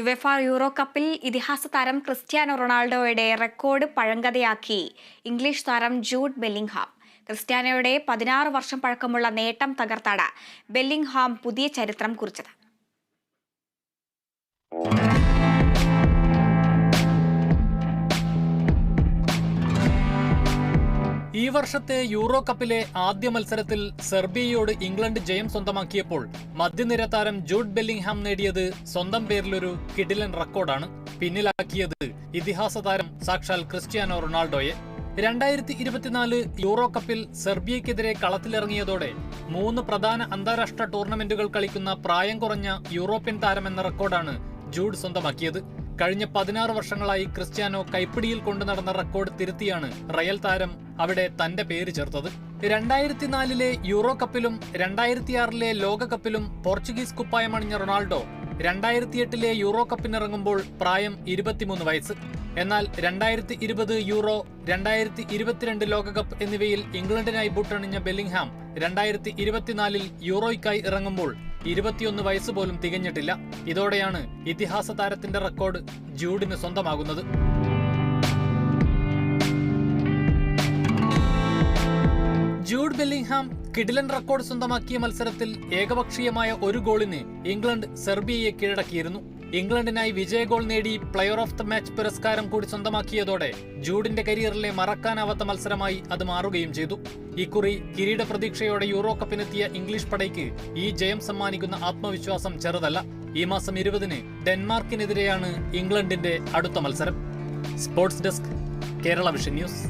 UEFA euro കപ്പിൽ ഇതിഹാസ താരം ക്രിസ്ത്യാനോ റൊണാൾഡോയുടെ റെക്കോർഡ് പഴങ്കഥയാക്കി. ഇംഗ്ലീഷ് താരം ജൂഡ് ബെല്ലിംഗ്ഹാം. ക്രിസ്ത്യാനോയുടെ പതിനാറ് വർഷം പഴക്കമുള്ള നേട്ടം തകർത്താണ് ബെല്ലിംഗ്ഹാം പുതിയ ചരിത്രം കുറിച്ചത്. ഈ വർഷത്തെ യൂറോ കപ്പിലെ ആദ്യ മത്സരത്തിൽ സെർബിയയോട് ഇംഗ്ലണ്ട് ജയം സ്വന്തമാക്കിയപ്പോൾ മധ്യനിര താരം ജൂഡ് ബെല്ലിംഗ്ഹാം നേടിയത് സ്വന്തം പേരിലൊരു കിഡിലൻ റെക്കോർഡാണ് പിന്നിലാക്കിയത് ഇതിഹാസ താരം സാക്ഷാൽ ക്രിസ്ത്യാനോ റൊണാൾഡോയെ. രണ്ടായിരത്തി ഇരുപത്തിനാല് യൂറോ കപ്പിൽ സെർബിയക്കെതിരെ കളത്തിലിറങ്ങിയതോടെ മൂന്ന് പ്രധാന അന്താരാഷ്ട്ര ടൂർണമെന്റുകൾ കളിക്കുന്ന പ്രായം കുറഞ്ഞ യൂറോപ്യൻ താരം എന്ന റെക്കോർഡാണ് ജൂഡ് സ്വന്തമാക്കിയത്. കഴിഞ്ഞ പതിനാറ് വർഷങ്ങളായി ക്രിസ്ത്യാനോ കൈപ്പിടിയിൽ കൊണ്ടു നടന്ന റെക്കോർഡ് തിരുത്തിയാണ് റയൽ താരം അവിടെ തന്റെ പേര് ചേർത്തത്. രണ്ടായിരത്തി നാലിലെ യൂറോ കപ്പിലും രണ്ടായിരത്തിയാറിലെ ലോകകപ്പിലും പോർച്ചുഗീസ് കുപ്പായമണിഞ്ഞ റൊണാൾഡോ രണ്ടായിരത്തി എട്ടിലെ യൂറോ കപ്പിനിറങ്ങുമ്പോൾ പ്രായം ഇരുപത്തിമൂന്ന് വയസ്സ്. എന്നാൽ രണ്ടായിരത്തി ഇരുപത് യൂറോ രണ്ടായിരത്തി ഇരുപത്തിരണ്ട് ലോകകപ്പ് എന്നിവയിൽ ഇംഗ്ലണ്ടിനായി ബൂട്ടണിഞ്ഞ ബെല്ലിംഗ്ഹാം രണ്ടായിരത്തി ഇരുപത്തിനാലിൽ യൂറോയ്ക്കായി ഇറങ്ങുമ്പോൾ ഇരുപത്തിയൊന്ന് വയസ്സ് പോലും തികഞ്ഞിട്ടില്ല. ഇതോടെയാണ് ഇതിഹാസ താരത്തിന്റെ റെക്കോർഡ് ജൂഡിന് സ്വന്തമാകുന്നത്. ജൂഡ് ബെല്ലിംഗ്ഹാം കിഡിലൻ റെക്കോർഡ് സ്വന്തമാക്കിയ മത്സരത്തിൽ ഏകപക്ഷീയമായ ഒരു ഗോളിന് ഇംഗ്ലണ്ട് സെർബിയയെ കീഴടക്കിയിരുന്നു. ഇംഗ്ലണ്ടിനായി വിജയ ഗോൾ നേടി പ്ലെയർ ഓഫ് ദ മാച്ച് പുരസ്കാരം കൂടി സ്വന്തമാക്കിയതോടെ ജൂഡിന്റെ കരിയറിലെ മറക്കാനാവാത്ത മത്സരമായി അത് മാറുകയും ചെയ്തു. ഇക്കുറി കിരീട പ്രതീക്ഷയോടെ യൂറോ കപ്പിനെത്തിയ ഇംഗ്ലീഷ് പടയ്ക്ക് ഈ ജയം സമ്മാനിക്കുന്ന ആത്മവിശ്വാസം ചെറുതല്ല. ഈ മാസം ഇരുപതിന് ഡെൻമാർക്കിനെതിരെയാണ് ഇംഗ്ലണ്ടിന്റെ അടുത്ത മത്സരം. Sports desk Kerala vision news.